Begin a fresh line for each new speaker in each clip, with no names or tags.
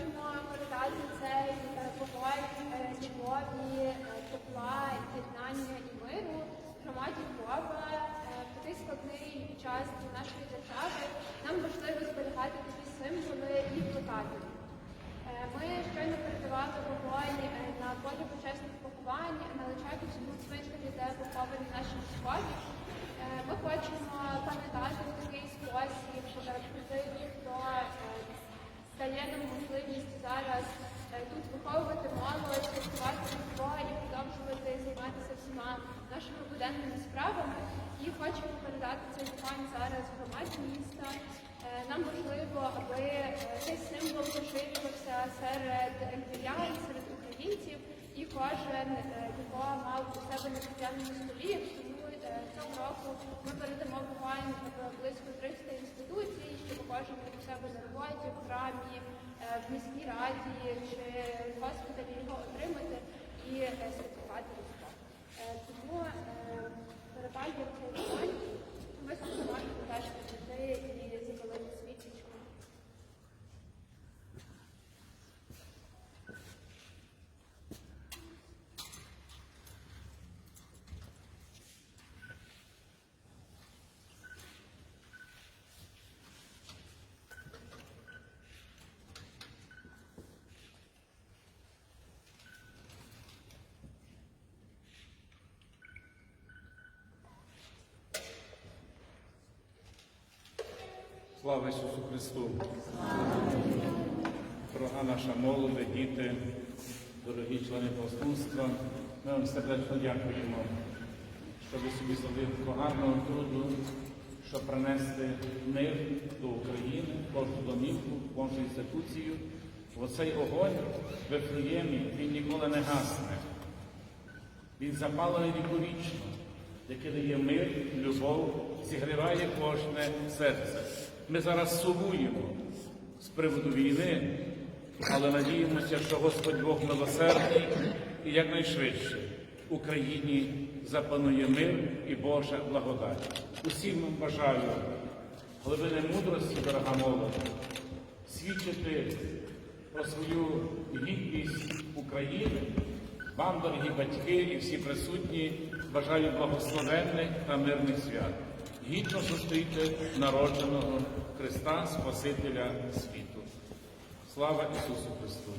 хочемо е, передати цей е, побой е, любові, тепла, єднання і миру громаді Львова в такий складний час для нашої держави. Нам важливо зберігати такі символи і плакати. Ми щойно передавали побої на полі почесних поховань, на Личаківському цвинтарі, де поховані наші військові. Ми хочемо пам'ятати. Зараз е, тут виховувати молодь, святкувати Різдво і продовжувати займатися всіма нашими буденними справами. І хочемо передати цей вогонь зараз в громаді міста. Е, Нам важливо, аби е, цей символ поширювався серед львів'ян, серед українців, і кожен е, його мав у себе на куп'яному столі. Тому е, цього року ми передамо в близько 300 інституцій, щоб кожен у себе на роботі, в храмі, е, міській раді чи госпіталі його отримати і е, святкувати Різдво. Е, Тому передаю цей момент ми можете теж підійти
Слава Ісусу Христу! Дорога наша молоде, діти, дорогі члени посланства, ми вам сердечно дякуємо, що ви собі зробили гарного труду, щоб принести мир до України, кожну домівку, кожну інституцію. Оцей огонь в Вифлеємі, він ніколи не гасне. Він запалений віковічно, який дає мир, любов, зігріває кожне серце. Ми зараз сумуємо з приводу війни, але надіємося, що Господь Бог милосердний і якнайшвидше Україні запанує мир і Божа благодать. Усім вам бажаю глибини мудрості, дорога молодь, свідчити про свою гідність України. Вам, дорогі батьки і всі присутні, бажаю благословенних та мирних свят. Гідно зустріти народженого Христа Спасителя світу. Слава Ісусу Христу!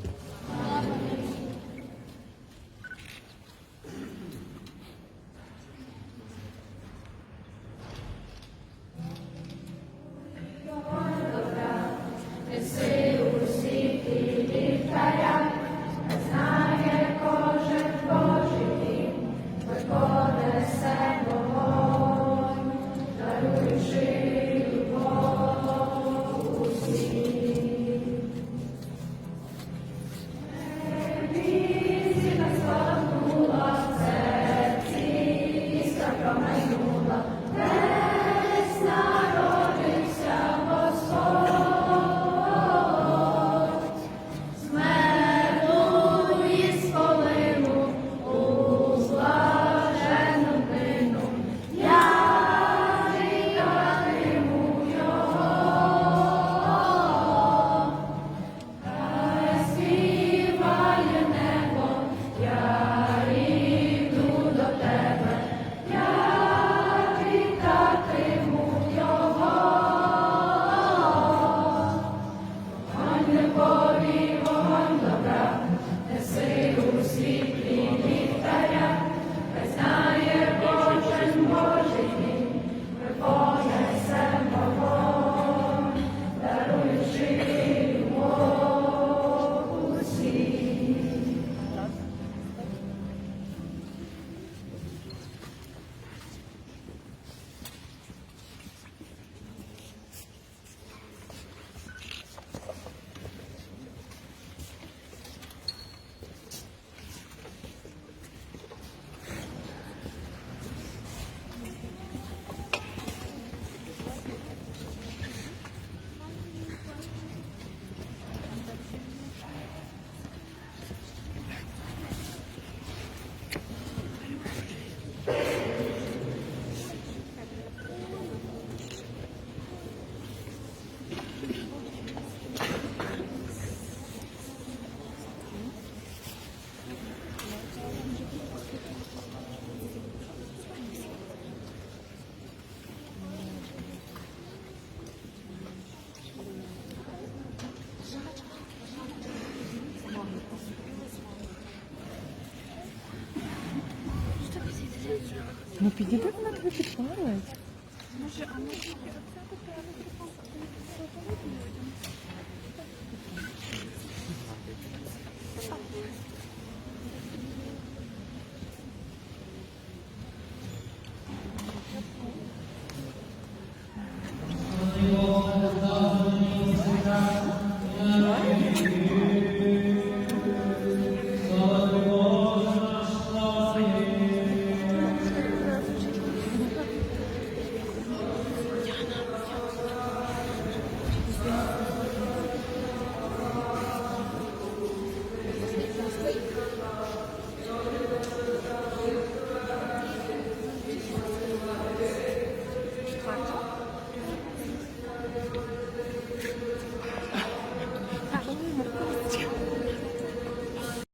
Ну підійди вона тобі підпалить.
Thank